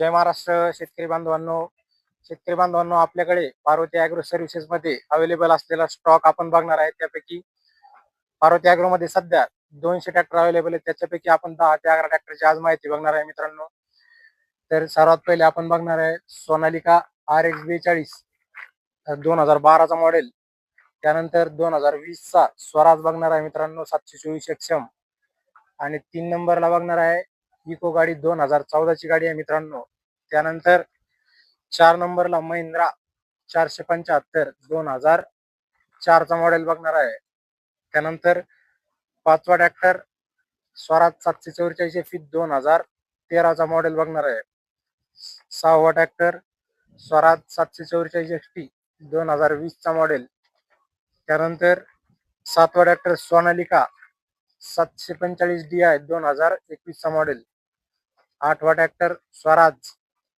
जय महाराष्ट्र शेतकरी बांधवांनो. शेतकरी बांधवांनो आपल्याकडे पार्वती अॅग्रो सर्व्हिसेस मध्ये अवेलेबल असलेला स्टॉक आपण बघणार आहे. त्यापैकी पार्वती अॅग्रो मध्ये सध्या दोनशे ट्रॅक्टर अवेलेबल आहेत. त्याच्यापैकी आपण दहा ते अकरा ट्रॅक्टरची आज माहिती बघणार आहे मित्रांनो. तर सर्वात पहिले आपण बघणार आहे सोनालिका आर एक्स बेचाळीस. दोन हजार बाराचा मॉडेल त्यानंतर दोन हजार वीस चा स्वराज बघणार आहे मित्रांनो सातशे चोवीस एक्सम आणि तीन नंबरला बघणार आहे इको गाडी दोन हजार चौदाची गाडी आहे मित्रांनो. त्यानंतर चार नंबरला महिंद्रा चारशे पंच्याहत्तर दोन हजार चारचा मॉडेल बघणार आहे. त्यानंतर पाचवा ट्रॅक्टर स्वराज सातशे चौवेचाळीस एफ दोन हजार तेराचा मॉडेल बघणार आहे. सहावा ट्रॅक्टर स्वराज सातशे चौवेचाळीस एफ टी दोन हजार वीसचा मॉडेल त्यानंतर सातवा ट्रॅक्टर सोनालिका सातशे पंचेचाळीस डी आय दोन हजार एकवीसचा मॉडेल आठवा ट्रॅक्टर स्वराज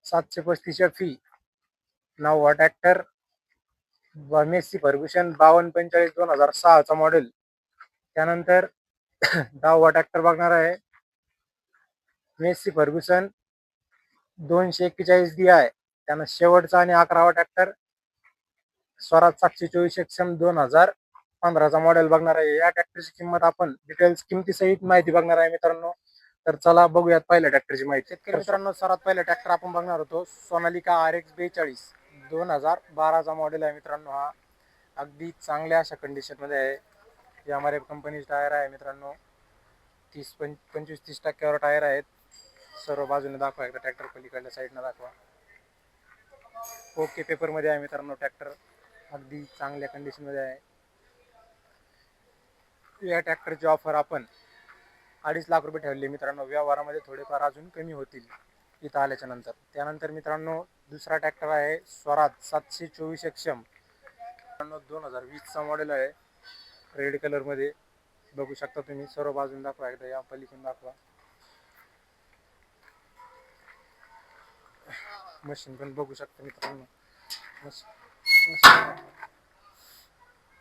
सातशे पस्तीसच्या फी नववा ट्रॅक्टर मेसी फर्ग्युशन बावन्न पंचेचाळीस दोन हजार सहाचा मॉडेल त्यानंतर दहावा ट्रॅक्टर बघणार आहे. मेस्सी फर्ग्युसन दोनशे एक्केचाळीस डी आय त्यानं शेवटचा आणि अकरावा ट्रॅक्टर स्वराज सातशे चोवीस एक्सएम दोन हजार पंधराचा मॉडेल बघणार आहे. या ट्रॅक्टरची किंमत आपण डिटेल्स किमतीसहित माहिती बघणार आहे मित्रांनो. तर चला बघूयात पहिल्या ट्रॅक्टरची माहिती. शेतकरी मित्रांनो सर्वात पहिला ट्रॅक्टर आपण बघणार होतो सोनालिका आर एक्स बेचाळीस दोन हजार बाराचा मॉडेल आहे मित्रांनो हा. अगदी चांगल्या अशा कंडिशनमध्ये आहे. यामारे कंपनीचे टायर आहे मित्रांनो. तीस पंच पंचवीस तीस टक्क्यावर टायर आहेत. सर्व बाजूने दाखवा एकदा ट्रॅक्टर पलीकडल्या साईडनं दाखवा. ओके पेपरमध्ये आहे मित्रांनो ट्रॅक्टर अगदी चांगल्या कंडिशनमध्ये आहे. या ट्रॅक्टरची ऑफर आपण अडीच लाख रुपये ठेवले. मित्रांनो व्यवहारामध्ये थोडेफार अजून कमी होतील इथं आल्याच्यानंतर. त्यानंतर मित्रांनो दुसरा ट्रॅक्टर आहे स्वराज सातशे चोवीस एक्सम मित्रांनो दोन हजार वीसचा मॉडेल आहे. रेड कलरमध्ये बघू शकता तुम्ही सर्व बाजून दाखवा. एकदा या पलीकडून दाखवा. मशीन पण बघू शकता मित्रांनो. मशीन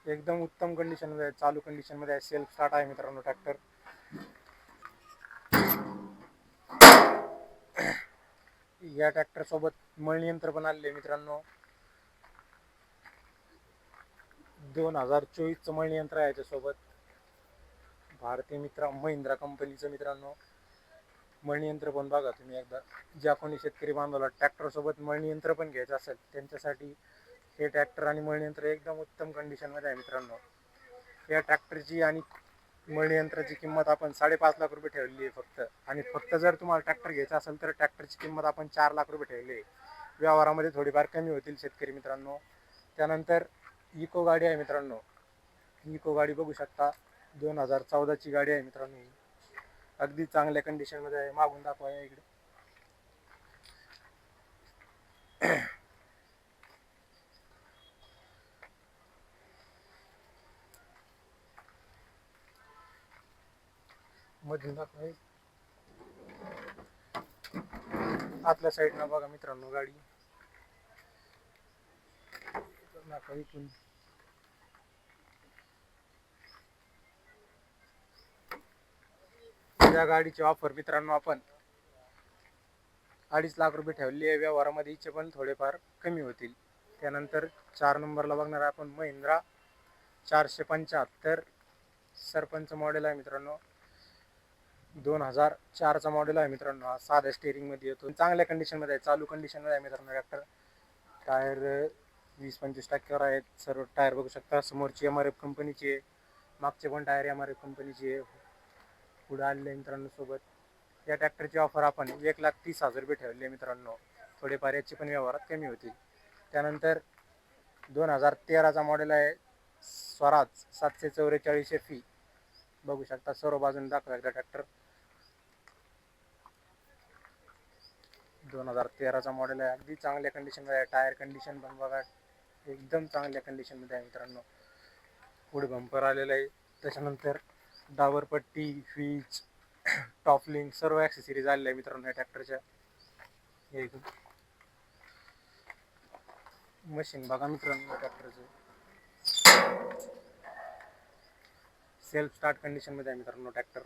एकदम उत्तम कंडिशनमध्ये आहे चालू कंडिशनमध्ये आहे. सेल्फ स्टार्ट आहे मित्रांनो ट्रॅक्टर या ट्रॅक्टर सोबत मळणी यंत्र पण आलेले मित्रांनो. दोन हजार चोवीसचं मळणी यंत्र आहे याच्यासोबत भारतीय मित्र महिंद्रा कंपनीचं मित्रांनो. मळणी यंत्र पण बघा तुम्ही एकदा. ज्या कोणी शेतकरी बांधवला ट्रॅक्टर सोबत मळणी यंत्र पण घ्यायचं असेल त्यांच्यासाठी हे ट्रॅक्टर आणि मळणी यंत्र एकदम उत्तम कंडिशनमध्ये आहे मित्रांनो. या ट्रॅक्टरची आणि मळणी यंत्राची किंमत आपण साडेपाच लाख रुपये ठेवली आहे फक्त. आणि फक्त जर तुम्हाला ट्रॅक्टर घ्यायचा असेल तर ट्रॅक्टरची किंमत आपण चार लाख रुपये ठेवली आहे. व्यवहारामध्ये थोडीफार कमी होतील शेतकरी मित्रांनो. त्यानंतर इको गाडी आहे मित्रांनो. इको गाडी बघू शकता. दोन हजार चौदाची गाडी आहे मित्रांनो ही. अगदी चांगल्या कंडिशनमध्ये आहे. मागून दाखवा इकडे. मधून दाखवा आतल्या साईडनं बघा मित्रांनो गाडी. दाखवा इथून. या गाडीची ऑफर मित्रांनो आपण अडीच लाख रुपये ठेवलेली आहे. व्यवहारामध्ये इच्छे पण थोडेफार कमी होतील. त्यानंतर चार नंबरला बघणार आहे आपण महिंद्रा चारशे पंच्याहत्तर. सरपंच मॉडेल आहे मित्रांनो. दोन हजार चारचा मॉडेल आहे मित्रांनो. हा साध्या स्टेअरिंगमध्ये येतो. चांगल्या कंडिशनमध्ये आहे. चालू कंडिशनमध्ये आहे मित्रांनो ट्रॅक्टर टायर वीस पंचवीस टक्क्यावर आहेत. सर्व टायर बघू शकता. समोरची एम आर एफ कंपनीची आहे. मागचे पण टायर एम आर एफ कंपनीची आहे. पुढे आलेले मित्रांनो सोबत. या ट्रॅक्टरची ऑफर आपण एक लाख तीस हजार रुपये ठेवले मित्रांनो. थोडेफार याची पण व्यवहारात कमी होतील. त्यानंतर दोन हजार तेराचा मॉडेल आहे. स्वराज सातशे चौवेचाळीस एफ बघू शकता. सर्व बाजूने दाखवा एकदा ट्रॅक्टर दोन हजार तेराचा मॉडेल आहे. अगदी चांगल्या कंडिशनमध्ये आहे. टायर कंडिशन पण बघा एकदम चांगल्या कंडिशनमध्ये आहे मित्रांनो. पुढे बंपर आलेलं आहे. त्याच्यानंतर डावर पट्टी फ्रीज टॉपलिंग सर्व ॲक्सेसरीज आलेल्या आहे मित्रांनो या ट्रॅक्टरच्या हे मशीन बघा मित्रांनो ट्रॅक्टरचं सेल्फ स्टार्ट कंडिशनमध्ये आहे मित्रांनो ट्रॅक्टर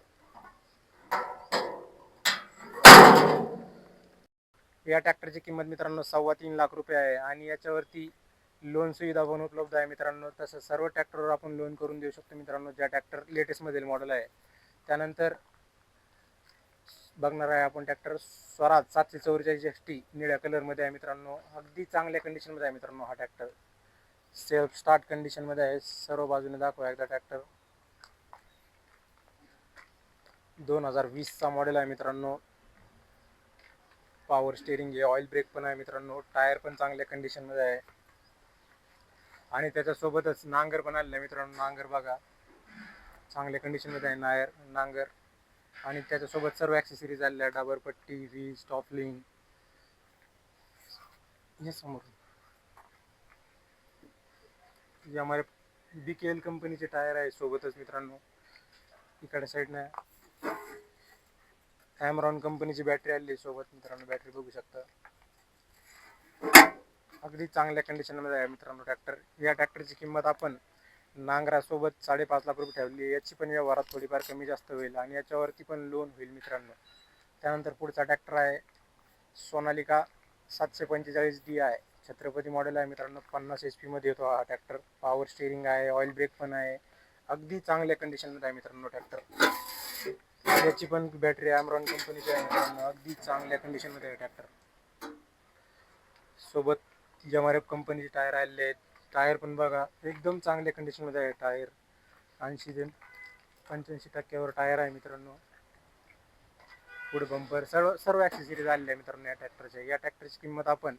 या ट्रॅक्टरची किंमत मित्रांनो सव्वा तीन लाख रुपये आहे. आणि याच्यावरती लोन सुविधा पण उपलब्ध आहे मित्रांनो. तसं सर्व ट्रॅक्टरवर आपण लोन करून देऊ शकतो मित्रांनो ज्या ट्रॅक्टर लेटेस्टमधील मॉडेल आहे. त्यानंतर बघणार आहे आपण ट्रॅक्टर स्वराज सातशे चौवेचाळीस एस टी निळ्या कलरमध्ये आहे मित्रांनो. अगदी चांगल्या कंडिशनमध्ये आहे मित्रांनो हा ट्रॅक्टर सेल्फ स्टार्ट कंडिशनमध्ये आहे. सर्व बाजूने दाखवा एकदा ट्रॅक्टर दोन हजार वीसचा मॉडेल आहे मित्रांनो. पॉवर स्टेरिंग आहे ऑइल ब्रेक पण आहे मित्रांनो टायर पण चांगल्या कंडिशनमध्ये आहे. आणि त्याच्यासोबतच नांगर पण आलेलं आहे मित्रांनो नांगर बघा. चांगल्या कंडिशनमध्ये आहे नायर नांगर. आणि त्याच्यासोबत सर्व ॲक्सेसरीज आलेल्या डाबरपट्टी डाबर पट्टी स्टॉपलिंग हे समोर. यामध्ये बी के एल कंपनीचे टायर आहे सोबतच मित्रांनो. इकडे साईडनं ॲमरॉन कंपनीची बॅटरी आलेली आहे सोबत मित्रांनो बॅटरी बघू शकता. अगदी चांगल्या कंडिशनमध्ये आहे मित्रांनो ट्रॅक्टर या ट्रॅक्टरची किंमत आपण नांगरासोबत साडेपाच लाख रुपये ठेवली आहे. याची पण व्यवहारात थोडीफार कमी जास्त होईल आणि याच्यावरती पण लोन होईल मित्रांनो. त्यानंतर पुढचा ट्रॅक्टर आहे सोनालिका सातशे पंचेचाळीस डी आहे. छत्रपती मॉडेल आहे मित्रांनो. पन्नास एच पीमध्ये येतो हा ट्रॅक्टर पॉवर स्टेरिंग आहे ऑइल ब्रेक पण आहे. अगदी चांगल्या कंडिशनमध्ये आहे मित्रांनो ट्रॅक्टर याची पण बॅटरी ॲमरॉन कंपनीची आहे मित्रांनो अगदी चांगल्या कंडिशनमध्ये आहे ट्रॅक्टर सोबत यम आर एफ कंपनीचे टायर आलेले आहेत. टायर पण बघा एकदम चांगल्या कंडिशनमध्ये आहे टायर ऐंशी ते पंच्याऐंशी टक्क्यावर टायर आहे मित्रांनो. पुढे बंपर सर्व सर्व ॲक्सेसरीज आलेले आहे मित्रांनो या ट्रॅक्टरच्या या ट्रॅक्टरची किंमत आपण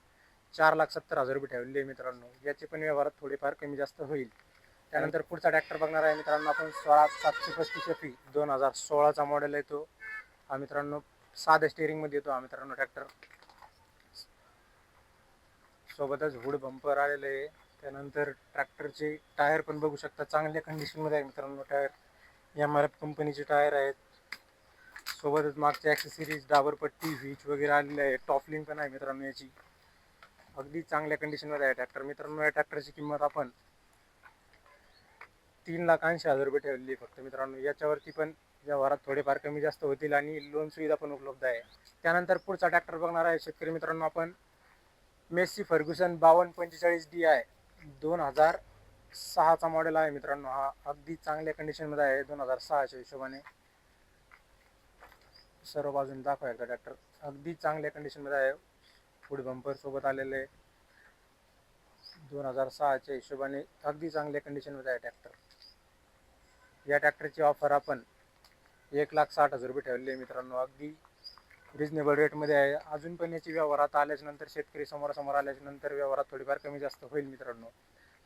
चार लाख सत्तर हजार रुपये ठेवलेली आहे मित्रांनो. याचे पण व्यवहारात थोडेफार कमी जास्त होईल. त्यानंतर पुढचा ट्रॅक्टर बघणार आहे मित्रांनो. आपण सोळा सातशे पस्तीस एफी दोन हजार सोळाचा मॉडेल आहे तो. हा मित्रांनो साध्या स्टेअरिंगमध्ये येतो हा मित्रांनो ट्रॅक्टर सोबतच हुड बंपर आलेलं आहे. त्यानंतर ट्रॅक्टरचे टायर पण बघू शकता. चांगल्या कंडिशनमध्ये आहे मित्रांनो टायर एम आर एफ कंपनीचे टायर आहेत. सोबतच मागच्या ॲक्सेसरीज डाबरपट्टी व्हीच वगैरे आलेले आहे. टॉपलिंग पण आहे मित्रांनो याची. अगदी चांगल्या कंडिशनमध्ये आहे ट्रॅक्टर मित्रांनो या ट्रॅक्टरची किंमत आपण तीन लाख ऐंशी हजार रुपये ठेवलेली फक्त मित्रांनो. याच्यावरती पण व्यवहारात थोडेफार कमी जास्त होतील आणि लोन सुविधा पण उपलब्ध आहे. त्यानंतर पुढचा ट्रॅक्टर बघणार आहे शेतकरी मित्रांनो आपण. मेस्सी फर्ग्युसन बावन्न पंचेचाळीस डी आहे दोन हजार सहाचा मॉडेल आहे मित्रांनो. हा अगदी चांगल्या कंडिशनमध्ये आहे दोन हजार सहाच्या हिशोबाने. सर्व बाजून दाखवा एकदा ट्रॅक्टर अगदी चांगल्या कंडिशनमध्ये आहे. फूड बंपर सोबत आलेले आहे. दोन हजार सहाच्या हिशोबाने अगदी चांगल्या कंडिशनमध्ये आहे ट्रॅक्टर या ट्रॅक्टरची ऑफर आपण एक लाख साठ हजार रुपये ठेवलेली आहे मित्रांनो. अगदी रिजनेबल रेटमध्ये आहे. अजून पण याची व्यवहारात आल्याच्या शेतकरी समोरासमोर आल्याच्यानंतर व्यवहारात थोडीफार कमी जास्त होईल मित्रांनो.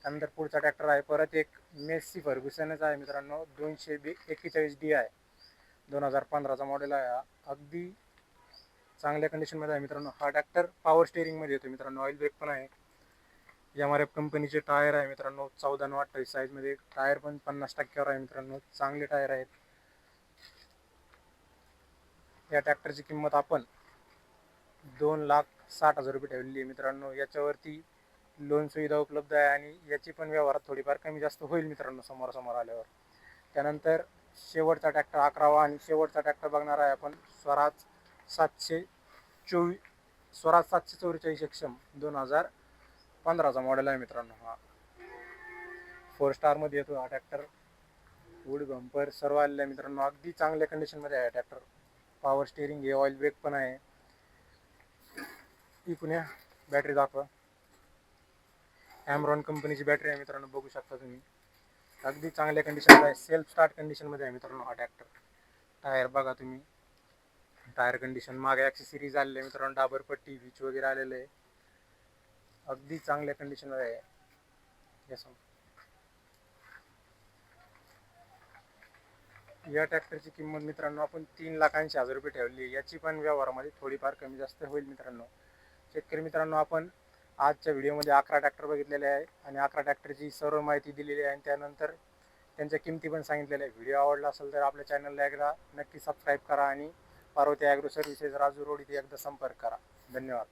त्यानंतर पुढचा ट्रॅक्टर आहे. परत एक मेस्सी फर्ग्युसनच आहे मित्रांनो. दोनशे बी एक्केचाळीस डी आहे. दोन हजार पंधराचा मॉडेल आहे हा. अगदी चांगल्या कंडिशनमध्ये आहे मित्रांनो. हा ट्रॅक्टर पॉवर स्टेअरिंगमध्ये येतो मित्रांनो. ऑइल ब्रेक पण आहे. एम आर एफ कंपनीचे टायर आहे मित्रांनो. चौदा नऊ अठ्ठावीस साईजमध्ये टायर पण पन्नास टक्क्यावर आहे मित्रांनो. चांगले टायर आहेत. या ट्रॅक्टरची किंमत आपण दोन लाख साठ हजार रुपये ठेवलेली आहे मित्रांनो. याच्यावरती लोन सुविधा उपलब्ध आहे आणि याची पण व्यवहारात थोडीफार कमी जास्त होईल मित्रांनो समोरासमोर आल्यावर. त्यानंतर शेवटचा ट्रॅक्टर अकरावा आणि शेवटचा ट्रॅक्टर बघणार आहे आपण. स्वराज सातशे चोवीस स्वराज सातशे चौवेचाळीस सक्षम दोन हजार पंधराचा मॉडेल आहे मित्रांनो हा. फोर स्टारमध्ये येतो हा ट्रॅक्टर वूड बंपर सर्व आलेला आहे मित्रांनो. अगदी चांगल्या कंडिशनमध्ये आहे ट्रॅक्टर पॉवर स्टेअरिंग आहे ऑइल ब्रेक पण आहे. इकून या बॅटरी दाखवा. ॲमरॉन कंपनीची बॅटरी आहे मित्रांनो बघू शकता तुम्ही. अगदी चांगल्या कंडिशनमध्ये आहे. सेल्फ स्टार्ट कंडिशनमध्ये आहे मित्रांनो हा ट्रॅक्टर टायर बघा तुम्ही. टायर कंडिशन मागे ॲक्सेसरीज आलेले आहे मित्रांनो. डाबर पट्टी व्हीच वगैरे आलेले आहे. अगदी चांगल्या कंडिशनमध्ये आहे. Yes, सांग या ट्रॅक्टरची किंमत मित्रांनो आपण तीन लाखांशी हजार रुपये ठेवली. आहे. याची पण व्यवहारामध्ये थोडीफार कमी जास्त होईल मित्रांनो. शेतकरी मित्रांनो आपण आजच्या व्हिडिओमध्ये अकरा ट्रॅक्टर बघितलेले आहे आणि अकरा ट्रॅक्टरची सर्व माहिती दिलेली आहे. आणि त्यानंतर त्यांच्या किमती पण सांगितलेल्या आहे व्हिडिओ आवडला असेल तर आपल्या चॅनलला एकदा नक्की सबस्क्राईब करा आणि Parvati agro services Raju road इथे एकदा संपर्क करा. धन्यवाद.